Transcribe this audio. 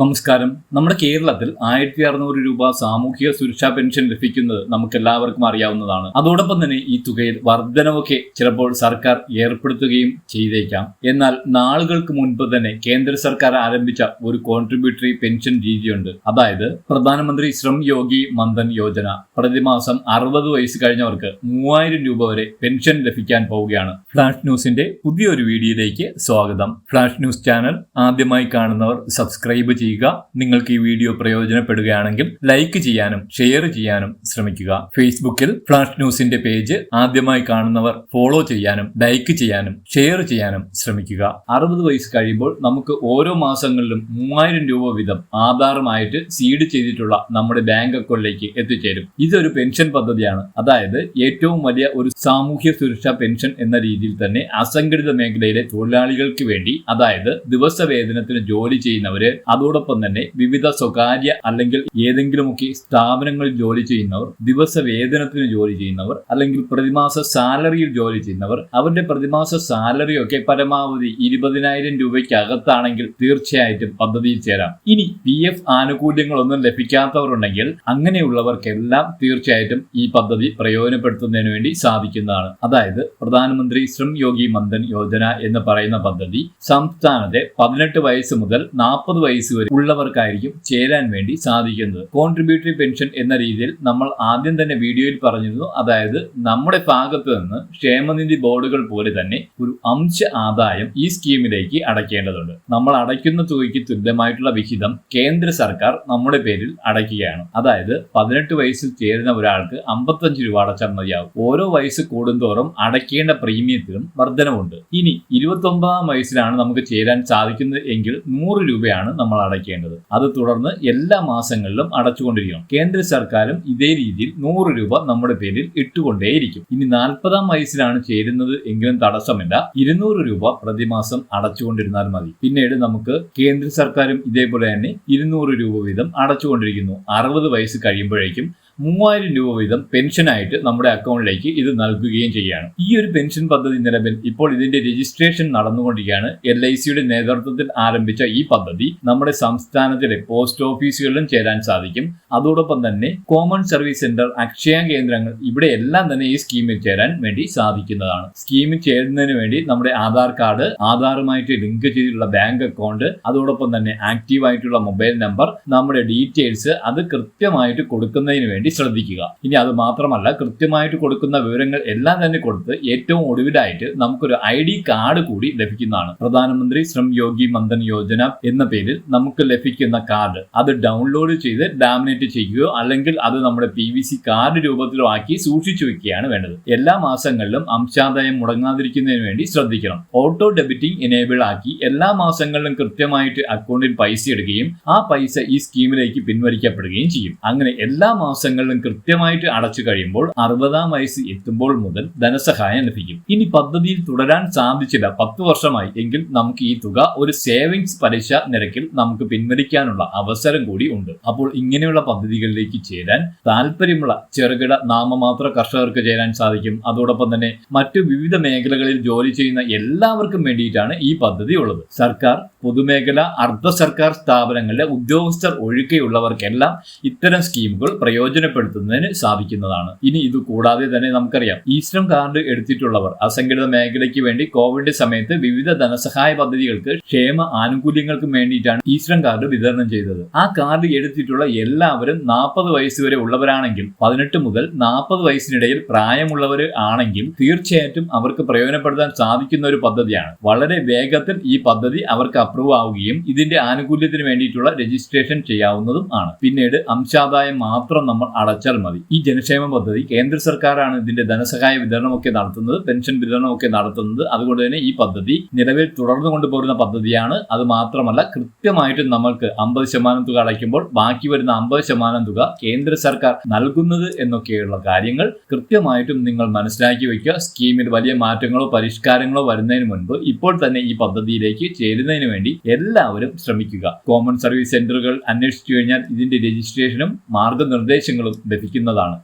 നമസ്കാരം. നമ്മുടെ കേരളത്തിൽ ആയിരത്തി അറുന്നൂറ് രൂപ സാമൂഹിക സുരക്ഷാ പെൻഷൻ ലഭിക്കുന്നത് നമുക്ക് എല്ലാവർക്കും അറിയാവുന്നതാണ്. അതോടൊപ്പം തന്നെ ഈ തുകയിൽ വർധനവൊക്കെ ചിലപ്പോൾ സർക്കാർ ഏർപ്പെടുത്തുകയും ചെയ്തേക്കാം. എന്നാൽ നാളുകൾക്ക് മുൻപ് തന്നെ കേന്ദ്ര സർക്കാർ ആരംഭിച്ച ഒരു കോൺട്രിബ്യൂട്ടറി പെൻഷൻ രീതിയുണ്ട്. അതായത് പ്രധാനമന്ത്രി ശ്രം യോഗി മന്ദൻ യോജന. പ്രതിമാസം അറുപത് വയസ്സ് കഴിഞ്ഞവർക്ക് മൂവായിരം രൂപ വരെ പെൻഷൻ ലഭിക്കാൻ പോവുകയാണ്. ഫ്ലാഷ് ന്യൂസിന്റെ പുതിയൊരു വീഡിയോയിലേക്ക് സ്വാഗതം. ഫ്ലാഷ് ന്യൂസ് ചാനൽ ആദ്യമായി കാണുന്നവർ സബ്സ്ക്രൈബ് ചെയ്യുക നിങ്ങൾക്ക് ഈ വീഡിയോ പ്രയോജനപ്പെടുകയാണെങ്കിൽ ലൈക്ക് ചെയ്യാനും ഷെയർ ചെയ്യാനും ശ്രമിക്കുക. ഫേസ്ബുക്കിൽ ഫ്ലാഷ് ന്യൂസിന്റെ പേജ് ആദ്യമായി കാണുന്നവർ ഫോളോ ചെയ്യാനും ലൈക്ക് ചെയ്യാനും ഷെയർ ചെയ്യാനും ശ്രമിക്കുക. അറുപത് വയസ്സ് കഴിയുമ്പോൾ നമുക്ക് ഓരോ മാസങ്ങളിലും മൂവായിരം രൂപ വീതം ആധാറുമായിട്ട് സീഡ് ചെയ്തിട്ടുള്ള നമ്മുടെ ബാങ്ക് അക്കൗണ്ടിലേക്ക് എത്തിച്ചേരും. ഇതൊരു പെൻഷൻ പദ്ധതിയാണ്. അതായത് ഏറ്റവും വലിയ ഒരു സാമൂഹ്യ സുരക്ഷാ പെൻഷൻ എന്ന രീതിയിൽ തന്നെ അസംഘടിത മേഖലയിലെ തൊഴിലാളികൾക്ക് വേണ്ടി അതായത് ദിവസവേതനത്തിന് ജോലി ചെയ്യുന്നവര് അതോടൊപ്പം തന്നെ വിവിധ സ്വകാര്യ അല്ലെങ്കിൽ ഏതെങ്കിലുമൊക്കെ സ്ഥാപനങ്ങളിൽ ജോലി ചെയ്യുന്നവർ ദിവസ വേതനത്തിന് ജോലി ചെയ്യുന്നവർ അല്ലെങ്കിൽ പ്രതിമാസ സാലറിയിൽ ജോലി ചെയ്യുന്നവർ അവരുടെ പ്രതിമാസ സാലറി ഒക്കെ പരമാവധി ഇരുപതിനായിരം രൂപയ്ക്കകത്താണെങ്കിൽ തീർച്ചയായിട്ടും പദ്ധതിയിൽ ചേരാം. ഇനി പി എഫ് ആനുകൂല്യങ്ങളൊന്നും ലഭിക്കാത്തവരുണ്ടെങ്കിൽ അങ്ങനെയുള്ളവർക്കെല്ലാം തീർച്ചയായിട്ടും ഈ പദ്ധതി പ്രയോജനപ്പെടുത്തുന്നതിന് വേണ്ടി സാധിക്കുന്നതാണ്. അതായത് പ്രധാനമന്ത്രി ശ്രം യോഗി മന്ദൻ യോജന എന്ന് പറയുന്ന പദ്ധതി സംസ്ഥാനത്തെ പതിനെട്ട് വയസ്സ് മുതൽ നാൽപ്പത് വയസ്സ് വരെ ഉള്ളവർക്കായിരിക്കും ചേരാൻ വേണ്ടി സാധിക്കുന്നത്. കോൺട്രിബ്യൂട്ടറി പെൻഷൻ എന്ന രീതിയിൽ നമ്മൾ ആദ്യം തന്നെ വീഡിയോയിൽ പറഞ്ഞിരുന്നു. അതായത് നമ്മുടെ ഭാഗത്ത് നിന്ന് ക്ഷേമനിധി ബോർഡുകൾ പോലെ തന്നെ ഒരു അംശ ആദായം ഈ സ്കീമിലേക്ക് അടയ്ക്കേണ്ടതുണ്ട്. നമ്മൾ അടയ്ക്കുന്ന തുകയ്ക്ക് തുല്യമായിട്ടുള്ള വിഹിതം കേന്ദ്ര സർക്കാർ നമ്മുടെ പേരിൽ അടയ്ക്കുകയാണ്. അതായത് പതിനെട്ട് വയസ്സിൽ ചേരുന്ന ഒരാൾക്ക് അമ്പത്തഞ്ച് രൂപ അടച്ചാൽ മതിയാവും. ഓരോ വയസ്സ് കൂടുന്തോറും അടയ്ക്കേണ്ട പ്രീമിയത്തിലും വർധനവുണ്ട്. ഇനി ഇരുപത്തി ഒമ്പതാം വയസ്സിലാണ് നമുക്ക് ചേരാൻ സാധിക്കുന്നത് എങ്കിൽ നൂറ് രൂപയാണ് നമ്മൾ അടയ്ക്കേണ്ടത്. അത് തുടർന്ന് എല്ലാ മാസങ്ങളിലും അടച്ചുകൊണ്ടിരിക്കണം. കേന്ദ്ര സർക്കാരും ഇതേ രീതിയിൽ നൂറ് രൂപ നമ്മുടെ പേരിൽ ഇട്ടുകൊണ്ടേയിരിക്കും. ഇനി നാൽപ്പതാം വയസ്സിലാണ് ചേരുന്നത് എങ്കിലും തടസ്സമില്ല. ഇരുന്നൂറ് രൂപ പ്രതിമാസം അടച്ചുകൊണ്ടിരുന്നാൽ മതി. പിന്നീട് നമുക്ക് കേന്ദ്ര സർക്കാരും ഇതേപോലെ തന്നെ ഇരുന്നൂറ് രൂപ വീതം അടച്ചുകൊണ്ടിരിക്കുന്നു. അറുപത് വയസ്സ് കഴിയുമ്പോഴേക്കും മൂവായിരം രൂപ വീതം പെൻഷനായിട്ട് നമ്മുടെ അക്കൗണ്ടിലേക്ക് ഇത് നൽകുകയും ചെയ്യുകയാണ് ഈ ഒരു പെൻഷൻ പദ്ധതി നിലവിൽ ഇപ്പോൾ ഇതിന്റെ രജിസ്ട്രേഷൻ നടന്നുകൊണ്ടിരിക്കുകയാണ്. എൽ ഐ സിയുടെ നേതൃത്വത്തിൽ ആരംഭിച്ച ഈ പദ്ധതി നമ്മുടെ സംസ്ഥാനത്തിലെ പോസ്റ്റ് ഓഫീസുകളിലും ചേരാൻ സാധിക്കും. അതോടൊപ്പം തന്നെ കോമൺ സർവീസ് സെന്റർ അക്ഷയ കേന്ദ്രങ്ങൾ ഇവിടെ എല്ലാം തന്നെ ഈ സ്കീമിൽ ചേരാൻ വേണ്ടി സാധിക്കുന്നതാണ്. സ്കീമിൽ ചേരുന്നതിന് വേണ്ടി നമ്മുടെ ആധാർ കാർഡ് ആധാറുമായിട്ട് ലിങ്ക് ചെയ്തിട്ടുള്ള ബാങ്ക് അക്കൗണ്ട് അതോടൊപ്പം തന്നെ ആക്റ്റീവ് ആയിട്ടുള്ള മൊബൈൽ നമ്പർ നമ്മുടെ ഡീറ്റെയിൽസ് അത് കൃത്യമായിട്ട് കൊടുക്കുന്നതിന് വേണ്ടി ശ്രദ്ധിക്കുക. ഇനി അത് മാത്രമല്ല കൃത്യമായിട്ട് കൊടുക്കുന്ന വിവരങ്ങൾ എല്ലാം തന്നെ കൊടുത്ത് ഏറ്റവും ഒടുവിലായിട്ട് നമുക്കൊരു ഐ ഡി കാർഡ് കൂടി ലഭിക്കുന്നതാണ്. പ്രധാനമന്ത്രി ശ്രം യോഗി മന്ദൻ യോജന എന്ന പേരിൽ നമുക്ക് ലഭിക്കുന്ന കാർഡ്. അത് ഡൗൺലോഡ് ചെയ്ത് ഡാമിനേറ്റ് ചെയ്യുകയോ അല്ലെങ്കിൽ അത് നമ്മുടെ പി വി സി കാർഡ് രൂപത്തിലോ ആക്കി സൂക്ഷിച്ചു വെക്കുകയാണ് വേണ്ടത്. എല്ലാ മാസങ്ങളിലും അംശാദായം മുടങ്ങാതിരിക്കുന്നതിന് വേണ്ടി ശ്രദ്ധിക്കണം. ഓട്ടോ ഡെബിറ്റിംഗ് എനേബിൾ ആക്കി എല്ലാ മാസങ്ങളിലും കൃത്യമായിട്ട് അക്കൗണ്ടിൽ പൈസ എടുക്കുകയും ആ പൈസ ഈ സ്കീമിലേക്ക് പിൻവലിക്കപ്പെടുകയും ചെയ്യും. അങ്ങനെ എല്ലാ മാസങ്ങളിലും കൃത്യമായിട്ട് അടച്ചു കഴിയുമ്പോൾ അറുപതാം വയസ്സ് എത്തുമ്പോൾ മുതൽ ധനസഹായം ലഭിക്കും. ഇനി പദ്ധതിയിൽ തുടരാൻ സാധിച്ചില്ല. പത്ത് വർഷമായി എങ്കിൽ നമുക്ക് ഈ തുക ഒരു സേവിങ്സ് പലിശ നിരക്കിൽ നമുക്ക് പിൻവലിക്കാനുള്ള അവസരം കൂടി ഉണ്ട്. അപ്പോൾ ഇങ്ങനെയുള്ള പദ്ധതികളിലേക്ക് ചേരാൻ താല്പര്യമുള്ള ചെറുകിട നാമമാത്ര കർഷകർക്ക് ചേരാൻ സാധിക്കും. അതോടൊപ്പം തന്നെ മറ്റു വിവിധ മേഖലകളിൽ ജോലി ചെയ്യുന്ന എല്ലാവർക്കും വേണ്ടിയിട്ടാണ് ഈ പദ്ധതി ഉള്ളത്. സർക്കാർ പൊതുമേഖല അർദ്ധ സർക്കാർ സ്ഥാപനങ്ങളിലെ ഉദ്യോഗസ്ഥർ ഒഴികെയുള്ളവർക്കെല്ലാം ഇത്തരം സ്കീമുകൾ പ്രയോജനപ്പെടുത്തുന്നതിന് സാധിക്കുന്നതാണ്. ഇനി ഇത് കൂടാതെ തന്നെ നമുക്കറിയാം ഈശ്രം കാർഡ് എടുത്തിട്ടുള്ളവർ അസംഘടിത മേഖലയ്ക്ക് വേണ്ടി കോവിഡ് സമയത്ത് വിവിധ ധനസഹായ പദ്ധതികൾക്ക് ക്ഷേമ ആനുകൂല്യങ്ങൾക്കും വേണ്ടിയിട്ടാണ് ഈശ്രം കാർഡ് വിതരണം ചെയ്തത്. ആ കാർഡ് എടുത്തിട്ടുള്ള എല്ലാവരും നാൽപ്പത് വയസ്സ് വരെ ഉള്ളവരാണെങ്കിൽ പതിനെട്ട് മുതൽ നാൽപ്പത് വയസ്സിനിടയിൽ പ്രായമുള്ളവർ ആണെങ്കിൽ തീർച്ചയായിട്ടും അവർക്ക് പ്രയോജനപ്പെടുത്താൻ സാധിക്കുന്ന ഒരു പദ്ധതിയാണ്. വളരെ വേഗത്തിൽ ഈ പദ്ധതി അവർക്ക് അപ്രൂവ് ആവുകയും ഇതിന്റെ ആനുകൂല്യത്തിന് വേണ്ടിയിട്ടുള്ള രജിസ്ട്രേഷൻ ചെയ്യാവുന്നതും ആണ്. പിന്നീട് അംശാദായം മാത്രം നമ്മൾ അടച്ചാൽ മതി. ഈ ജനക്ഷേമ പദ്ധതി കേന്ദ്ര സർക്കാരാണ് ഇതിന്റെ ധനസഹായ വിതരണമൊക്കെ നടത്തുന്നത് പെൻഷൻ വിതരണമൊക്കെ നടത്തുന്നത്. അതുകൊണ്ട് തന്നെ ഈ പദ്ധതി നിലവിൽ തുടർന്നു കൊണ്ടുപോരുന്ന പദ്ധതിയാണ്. അത് മാത്രമല്ല കൃത്യമായിട്ടും നമ്മൾക്ക് അമ്പത് ശതമാനം തുക അടയ്ക്കുമ്പോൾ ബാക്കി വരുന്ന അമ്പത് ശതമാനം തുക കേന്ദ്ര സർക്കാർ നൽകുന്നത് എന്നൊക്കെയുള്ള കാര്യങ്ങൾ കൃത്യമായിട്ടും നിങ്ങൾ മനസ്സിലാക്കി വയ്ക്കുക. സ്കീമിൽ വലിയ മാറ്റങ്ങളോ പരിഷ്കാരങ്ങളോ വരുന്നതിന് മുൻപ് ഇപ്പോൾ തന്നെ ഈ പദ്ധതിയിലേക്ക് ചേരുന്നതിന് വേണ്ടി എല്ലാവരും ശ്രമിക്കുക. കോമൺ സർവീസ് സെന്ററുകൾ അന്വേഷിച്ചു കഴിഞ്ഞാൽ ഇതിന്റെ രജിസ്ട്രേഷനും മാർഗനിർദ്ദേശങ്ങളും ലഭിക്കുന്നതാണ്.